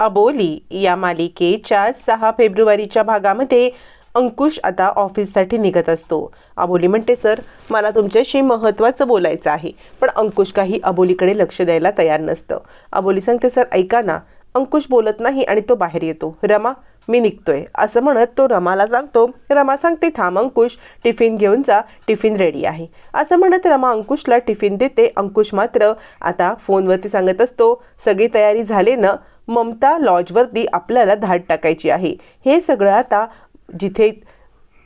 अबोली या मालिकेच्या सहा फेब्रुवारीच्या भागामध्ये अंकुश आता ऑफिससाठी निघत असतो. अबोली म्हणते सर मला तुमच्याशी महत्त्वाचं बोलायचं आहे. पण अंकुश काही अबोलीकडे लक्ष द्यायला तयार नसतं. अबोली सांगते सर ऐका ना अंकुश बोलत नाही आणि तो बाहेर येतो. रमा मी निघतोय. असं म्हणत तो रमाला सांगतो रमा सांगते थांब अंकुश टिफिन घेऊन जा टिफिन रेडी आहे. असं म्हणत रमा अंकुशला टिफिन देते. अंकुश मात्र आता फोनवरती सांगत असतो सगळी तयारी झाली ना ममता लॉजवरती आपल्याला धाड टाकायची आहे. हे सगळं आता जिथे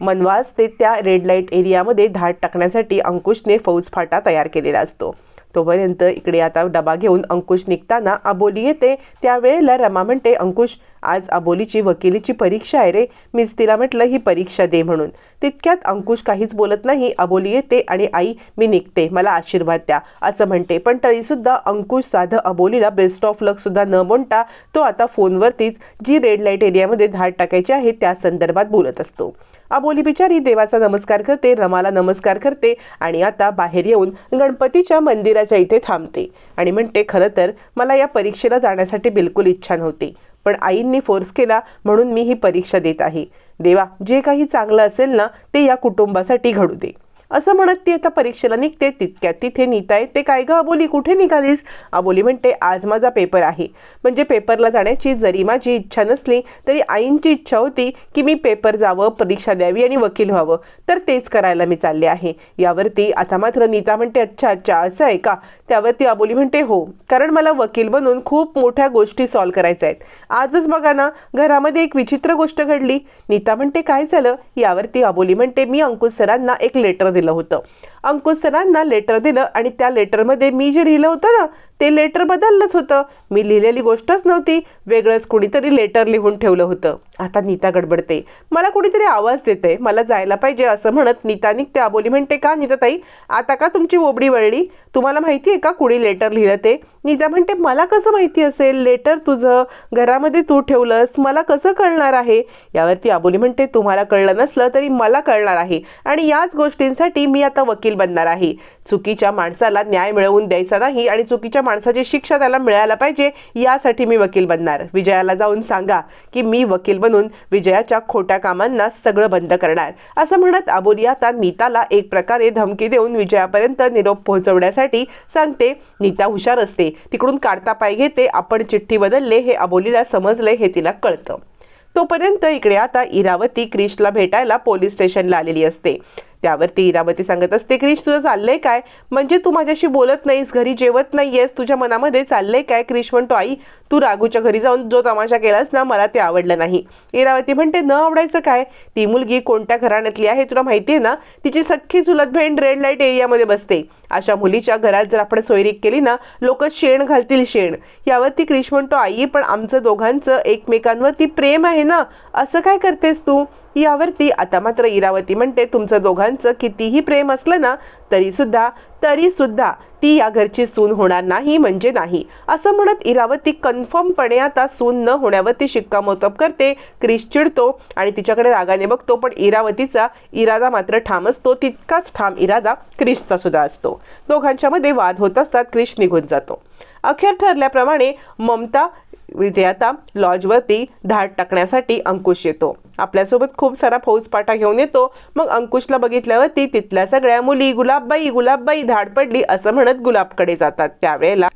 मनवास ते त्या रेड लाइट एरियामध्ये धाड टाकण्यासाठी अंकुशने फौजफाटा तयार केलेला असतो. तोपर्यंत इकडे आता डबा घेऊन अंकुश निघताना अबोली येते. त्यावेळेला रमा म्हणते अंकुश आज अबोलीची वकिलीची परीक्षा आहे रे. मीच तिला म्हटलं ही परीक्षा दे म्हणून. तितक्यात अंकुश काहीच बोलत नाही. अबोली येते आणि आई मी निघते. मला आशीर्वाद द्या. असं म्हणते. पण तरीसुद्धा अंकुश साधं अबोलीला बेस्ट ऑफ लकसुद्धा न म्हणता तो आता फोनवरतीच जी रेड लाइट एरियामध्ये धाड टाकायची आहे त्या संदर्भात बोलत असतो. अबोली बिचारी देवाचा नमस्कार करते रमाला नमस्कार करते आणि आता बाहेर येऊन गणपतीच्या मंदिराच्या इथे थांबते. आणि म्हणते खरं तर मला या परीक्षेला जाण्यासाठी बिलकुल इच्छा नव्हती पण आईंनी फोर्स केला म्हणून मी ही परीक्षा देत आहे. देवा जे काही चांगलं असेल ना ते या कुटुंबासाठी घडू दे. असं म्हणत ती आता परीक्षेला निघते तितक्यात तिथे नीता येते काय ग? अबोली कुठे निघालीस? अबोली म्हणते आज माझा पेपर आहे. म्हणजे पेपरला जाण्याची जरी माझी इच्छा नसली तरी आईंची इच्छा होती की मी पेपर जावं परीक्षा द्यावी आणि वकील व्हावं. तर तेच करायला मी चालले आहे. यावरती आता मात्र नीता म्हणते अच्छा अच्छा असं आहे का? त्यावरती अबोली म्हणते हो कारण मला वकील बनून खूप मोठ्या गोष्टी सॉल्व करायच्या आहेत. आजच बघा ना घरामध्ये एक विचित्र गोष्ट घडली. नीता म्हणते काय झालं? यावरती अबोली म्हणते मी अंकुश सरांना एक लेटर दिलं होतं. अंकुश सरांना लेटर दिलं आणि त्या लेटरमध्ये मी जे लिहिलं होतं ना ते लेटर बदललंच होतं. मी लिहिलेली गोष्टच नव्हती. वेगळंच कुणीतरी लेटर लिहून ठेवलं होतं. आता नीता गडबडते. मला कुणीतरी आवाज देते मला जायला पाहिजे असं म्हणत नीता निघते. अबोली म्हणते का नीताताई आता का तुमची ओबडी वळली? तुम्हाला माहिती आहे का कुणी लेटर लिहिलं ते नीता म्हणते मला कसं माहिती असेल? लेटर तुझं घरामध्ये तू ठेवलंस. मला कसं कळणार आहे? यावरती अबोली म्हणते तुम्हाला कळलं नसलं तरी मला कळणार आहे. आणि याच गोष्टींसाठी मी आता वकील बनणार आहे. चुकीच्या माणसाला न्याय मिळवून द्यायचा नाही आणि चुकीच्या माणसाची शिक्षा त्याला मिळायला पाहिजे यासाठी मी वकील बनणार. विजयाला जाऊन सांगा की मी वकील बनून विजयाच्या खोट्या कामांना सगळं बंद करणार. असं म्हणत अबोली आता नीताला एक प्रकारे धमकी देऊन विजयापर्यंत निरोप पोहोचवण्यासाठी सांगते नीता हुशार असते. तिकडून काढता पाय घेते. आपण चिठ्ठी बदलले हे अबोलीला समजले हे तिला कळतं. तोपर्यंत इकडे आता इरावती क्रिशला भेटायला पोलीस स्टेशनला आलेली असते. त्यावरती इरावती सांगत असते क्रिश तुझं चाललंय काय? म्हणजे तू माझ्याशी बोलत नाहीस घरी जेवत नाहीयेस तुझ्या मनामध्ये चाललंय काय? क्रिश म्हणतो आई तू रागूच्या घरी जाऊन जो तमाशा केलास ना मला ते आवडलं नाही. इरावती म्हणते न आवडायचं काय? ती मुलगी कोणत्या घराण्यातली आहे तुला माहिती आहे ना? तिची सख्खी चुलत बहीण रेड लाइट एरियामध्ये बसते. अशा मुलीच्या घरात जर आपण सोयरीक केली ना लोक शेण घालतील शेण. यावरती क्रिश म्हणतो आई पण आमचं दोघांचं एकमेकांवरती प्रेम आहे ना? असं काय करतेस तू? यावरती आता मात्र इरावती म्हणते तुमचं दोघांचं कितीही प्रेम असलं ना तरीसुद्धा तरीसुद्धा ती या घरची सून होणार नाही म्हणजे नाही. असं म्हणत इरावती कन्फर्मपणे आता सून न होण्यावरती शिक्कामोर्तब करते क्रिश चिडतो आणि तिच्याकडे रागाने बघतो पण इरावतीचा इरादा मात्र ठाम असतो तितकाच ठाम इरादा क्रिशचा सुद्धा असतो. दोघांच्यामध्ये वाद होत असतात क्रिश निघून जातो. अखेर ठरल्याप्रमाणे ममता इथे लॉजवरती धाड टाकण्यासाठी अंकुश येतो. आपल्यासोबत खूप सारा फौजपाटा घेऊन येतो. मग अंकुशला बघितल्यावरती तिथल्या सगळ्या मुली गुलाबबाई गुलाबबाई धाड पडली असं म्हणत गुलाबकडे जातात. त्यावेळेला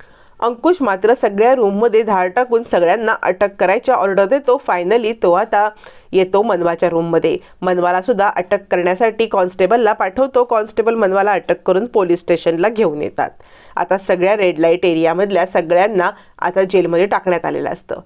अंकुश मात्र सगळ्या रूममध्ये धाड टाकून सगळ्यांना अटक करायच्या ऑर्डर देतो. फायनली तो आता येतो मनवाच्या रूममध्ये मनवाला सुद्धा अटक करण्यासाठी कॉन्स्टेबलला पाठवतो. कॉन्स्टेबल मनवाला अटक करून पोलीस स्टेशनला घेऊन येतात. आता सगळ्या रेड लाइट एरियामधल्या सगळ्यांना आता जेलमध्ये टाकण्यात आलेलं असतं.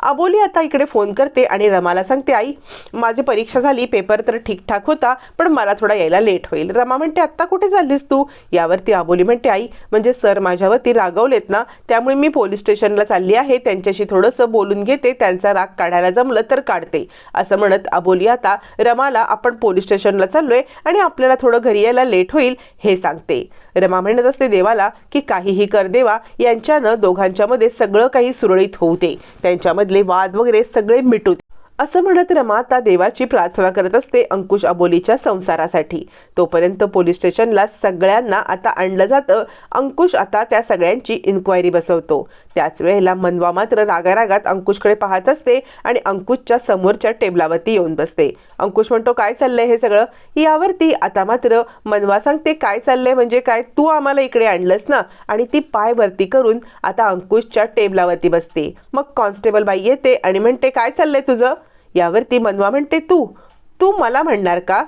अबोली आता इकडे फोन करते आणि रमाला सांगते आई माझी परीक्षा झाली पेपर तर ठीकठाक होता पण मला थोडा यायला लेट होईल. रमा म्हणते आत्ता कुठे चाललीस तू? यावरती अबोली म्हणते आई म्हणजे सर माझ्यावरती रागवलेत ना त्यामुळे मी पोलीस स्टेशनला चालली आहे त्यांच्याशी थोडंसं बोलून घेते त्यांचा राग काढायला जमलं तर काढते. असं म्हणत अबोली आता रमाला आपण पोलीस स्टेशनला चाललोय आणि आपल्याला थोडं घरी यायला लेट होईल हे सांगते. रमा म्हणत असते देवाला की काहीही कर देवा यांच्यानं दोघांच्यामध्ये सगळं काही सुरळीत होऊ दे. त्यांच्यामध्ये मधले वाद वगैरे सगळे मिटू असं म्हणत रमाता देवाची प्रार्थना करत असते अंकुश अबोलीच्या संसारासाठी. तोपर्यंत पोलीस स्टेशनला सगळ्यांना आता आणलं जातं. अंकुश आता त्या सगळ्यांची इन्क्वायरी बसवतो. त्याच वेळेला मनवा मात्र रागारागात अंकुशकडे पाहत असते आणि अंकुशच्या समोरच्या टेबलावरती येऊन बसते. अंकुश म्हणतो काय चाललंय हे सगळं? यावरती आता मात्र मनवा सांगते काय चाललंय म्हणजे काय? तू आम्हाला इकडे आणलंस ना? आणि ती पाय वरती करून आता अंकुशच्या टेबलावरती बसते. मग कॉन्स्टेबल बाई येते आणि म्हणते काय चाललंय तुझं? यावरती मनवा म्हणते तू तू मला म्हणणार का?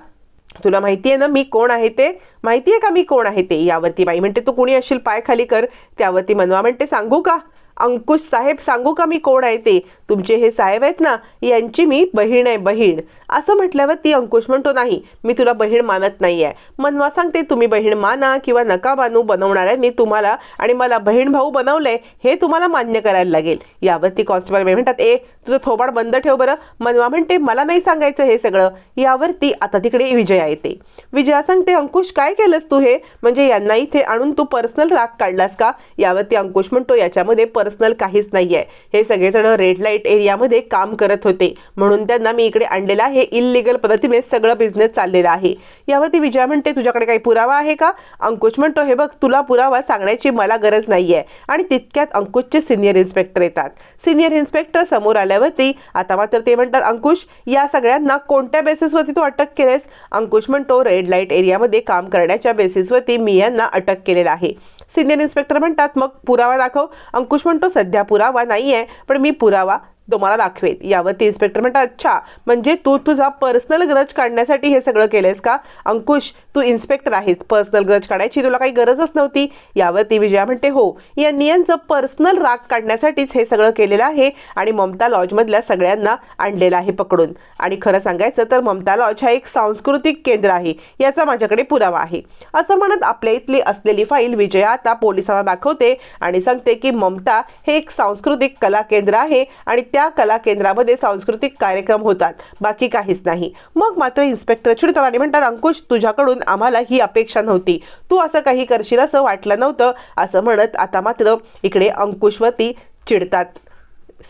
तुला माहिती आहे ना मी कोण आहे ते? माहिती आहे का मी कोण आहे ते? यावरती बाई म्हणते तू कुणी असेल पाय खाली कर. त्यावरती मनवा म्हणते सांगू का? अंकुश साहेब सांगू का मी कोण आहे ते? तुमचे हे साहेब आहेत ना यांची मी बहीण आहे बहीण. असं म्हटल्यावर ती अंकुश म्हणतो नाही मी तुला बहीण मानत नाही आहे मनवा सांगते तुम्ही बहीण माना किंवा नका मानू बनवणाऱ्यांनी तुम्हाला आणि मला बहीण भाऊ बनवलंय हे तुम्हाला मान्य करायला लागेल. यावरती कॉन्स्टेबल बाई म्हणतात ए तुझं थोबाड बंद ठेव बरं. मनवा म्हणते मला नाही सांगायचं हे सगळं. यावरती आता तिकडे विजया येते. विजया सांगते अंकुश काय केलंस तू हे? म्हणजे यांना इथे आणून तू पर्सनल राग काढलास का? यावरती अंकुश म्हणतो याच्यामध्ये पर्सनल काहीच नाही आहे हे सगळेजण रेड लाइट एरियामध्ये काम करत होते. म्हणून त्यांना मी इकडे आणलेलं आहे. हे इलिगल पद्धतीने सगळं बिझनेस चाललेला आहे. यावरती विजय म्हणते तुझ्याकडे काही पुरावा आहे का? अंकुश म्हणतो हे बघ तुला पुरावा सांगण्याची मला गरज नाही आहे आणि तितक्यात अंकुशचे सिनियर इन्स्पेक्टर येतात. सिनियर इन्स्पेक्टर समोर आल्यावरती आता मात्र ते म्हणतात अंकुश या सगळ्यांना कोणत्या बेसिसवरती तू अटक केलेस? अंकुश म्हणतो रेड लाइट एरियामध्ये काम करण्याच्या बेसिसवरती मी यांना अटक केलेलं आहे. सिनियर इन्स्पेक्टर म्हणतात मग पुरावा दाखव. अंकुश म्हणतो सध्या पुरावा नाही आहे पण मी पुरावा तुम्हाला यावर यावरती इन्स्पेक्टर म्हणतात अच्छा म्हणजे तू तुझा पर्सनल ग्रज काढण्यासाठी हे सगळं केलंयस का? अंकुश तू इन्स्पेक्टर आहेस. पर्सनल ग्रज काढायची तुला काही गरजच नव्हती. यावरती विजया म्हणते हो या नियांचं पर्सनल राग काढण्यासाठीच हे सगळं केलेलं आहे आणि ममता लॉजमधल्या सगळ्यांना आणलेलं आहे पकडून. आणि खरं सांगायचं तर ममता लॉज हा एक सांस्कृतिक केंद्र आहे. याचा माझ्याकडे पुरावा आहे. असं म्हणत आपल्या इथली असलेली फाईल विजया आता पोलिसांना दाखवते आणि सांगते की ममता हे एक सांस्कृतिक कला केंद्र आहे आणि त्या त्या कला केंद्रामध्ये सांस्कृतिक कार्यक्रम होतात. बाकी काहीच नाही. मग मात्र इन्स्पेक्टर चिडतात आणि म्हणतात अंकुश तुझ्याकडून आम्हाला ही अपेक्षा नव्हती. तू असं काही करशील असं वाटलं नव्हतं. असं म्हणत आता मात्र इकडे अंकुशवरती चिडतात.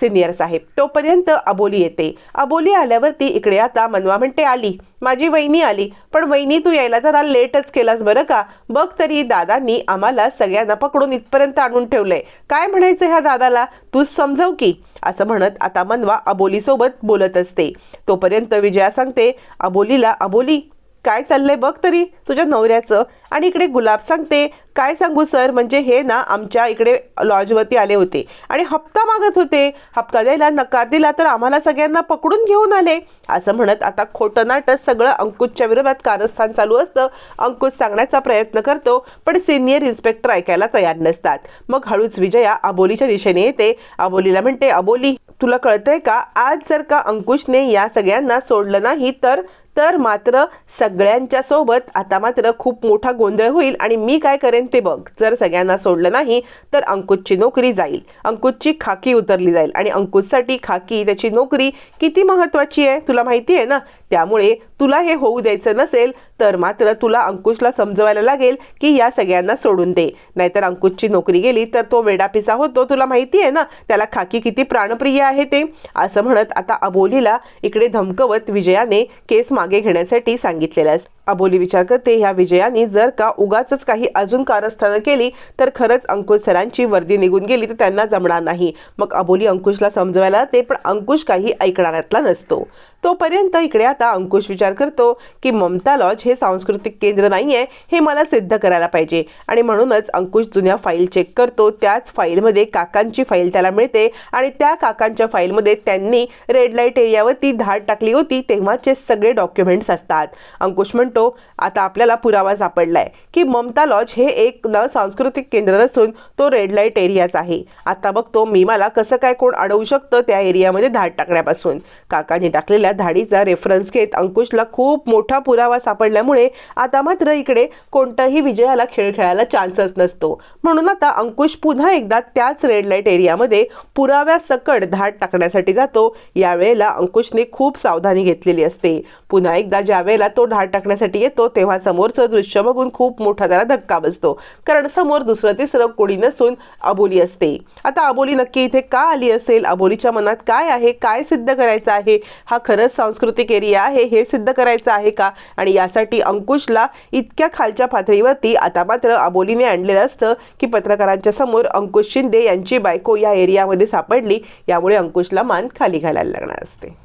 सिनियर साहेब. तोपर्यंत अबोली येते. अबोली आल्यावरती इकडे आता मनवा म्हणते आली. माझी वहिनी आली. पण वहिनी तू यायला जरा लेटच केलास बरं का? बघ तरी दादांनी आम्हाला सगळ्यांना पकडून इथपर्यंत आणून ठेवलंय. काय म्हणायचं ह्या दादाला? तू समजव की. असं म्हणत आता मनवा अबोलीसोबत बोलत असते. तोपर्यंत विजया सांगते अबोलीला अबोली काय चाललंय बघ तरी तुझ्या नवऱ्याचं. आणि इकडे गुलाब सांगते काय सांगू सर म्हणजे हे ना आमच्या इकडे लॉजवरती आले होते आणि हप्ता मागत होते. हप्ता द्यायला नकार दिला तर आम्हाला सगळ्यांना पकडून घेऊन आले. असं म्हणत आता खोटं नाटक सगळं अंकुशच्या विरोधात कारस्थान चालू असतं. अंकुश सांगण्याचा प्रयत्न करतो पण सिनियर इन्स्पेक्टर ऐकायला तयार नसतात. मग हळूच विजया अबोलीच्या दिशेने येते. अबोलीला म्हणते अबोली तुला कळतंय का? आज जर का अंकुशने या सगळ्यांना सोडलं नाही तर तर मात्र सगळ्यांच्या सोबत आता मात्र खूप मोठा गोंधळ होईल आणि मी काय करेन ते बघ. जर सगळ्यांना सोडलं नाही तर अंकुशची नोकरी जाईल. अंकुशची खाकी उतरली जाईल आणि अंकुशसाठी खाकी त्याची नोकरी किती महत्त्वाची आहे? तुला माहिती आहे ना? त्यामुळे तुला हे होऊ द्यायचं नसेल तर मात्र तुला अंकुशला समजवायला लागेल की या सगळ्यांना सोडून दे. नाहीतर अंकुशची नोकरी गेली तर तो वेडापिसा होतो तुला माहिती आहे ना? त्याला खाकी किती प्राणप्रिय आहे ते? असं म्हणत आता अबोलीला इकडे धमकवत विजयाने केस मागे घेण्यासाठी सांगितलेलं असतं अबोली विचार करते ह्या विजयाने जर का उगाच काही अजून कारस्थानं केली तर खरंच अंकुश सरांची वर्दी निघून गेली तर त्यांना जमणार नाही. मग अबोली अंकुशला समजवायला ते पण अंकुश काही ऐकणाऱ्यातला नसतो. तोपर्यंत इकडे आता अंकुश विचार करतो की ममता लॉज हे सांस्कृतिक केंद्र नाही आहे हे मला सिद्ध करायला पाहिजे. आणि म्हणूनच अंकुश जुन्या फाईल चेक करतो त्याच फाईलमध्ये काकांची फाईल त्याला मिळते आणि त्या काकांच्या फाईलमध्ये त्यांनी रेड लाइट एरियावरती धाड टाकली होती तेव्हाचे सगळे डॉक्युमेंट्स असतात. अंकुश म्हणतो आता आपल्याला पुरावा सापडलाय की ममता लॉज हे एक न सांस्कृतिक केंद्र नसून तो रेड लाइट एरियाच आहे. आता बघतो मी मला कसं काय कोण अडवू शकतं त्या एरियामध्ये धाड टाकण्यापासून. काकांनी टाकलेल्या धाडीचा रेफरन्स घेत अंकुशला खूप मोठा पुरावा सापडल्यामुळे आता मात्र इकडे कोणताही विजयाला खेळ खेळायला चान्सच नसतो. म्हणून आता अंकुश पुन्हा एकदा त्याच रेड लाइट एरियामध्ये पुराव्यासकट धाड टाकण्यासाठी जातो. यावेळेला अंकुशने खूप सावधानी घेतलेली असते. पुन्हा एकदा ज्यावेळेला तो धाड टाकण्यासाठी येतो तेव्हा समोरचं दृश्य बघून खूप मोठा त्याला धक्का बसतो. कारण समोर दुसरं तिसरं कोणी नसून अबोली असते. आता अबोली नक्की इथे का आली असेल? अबोलीच्या मनात काय आहे? काय सिद्ध करायचं आहे? हा खरं हाच सांस्कृतिक एरिया आहे हे सिद्ध करायचं आहे का? आणि यासाठी अंकुशला इतक्या खालच्या पातळीवरती आता मात्र अबोलीने आणलेलं असतं की पत्रकारांच्या समोर अंकुश शिंदे यांची बायको या एरियामध्ये सापडली यामुळे अंकुशला मान खाली घालायला लागणार असते.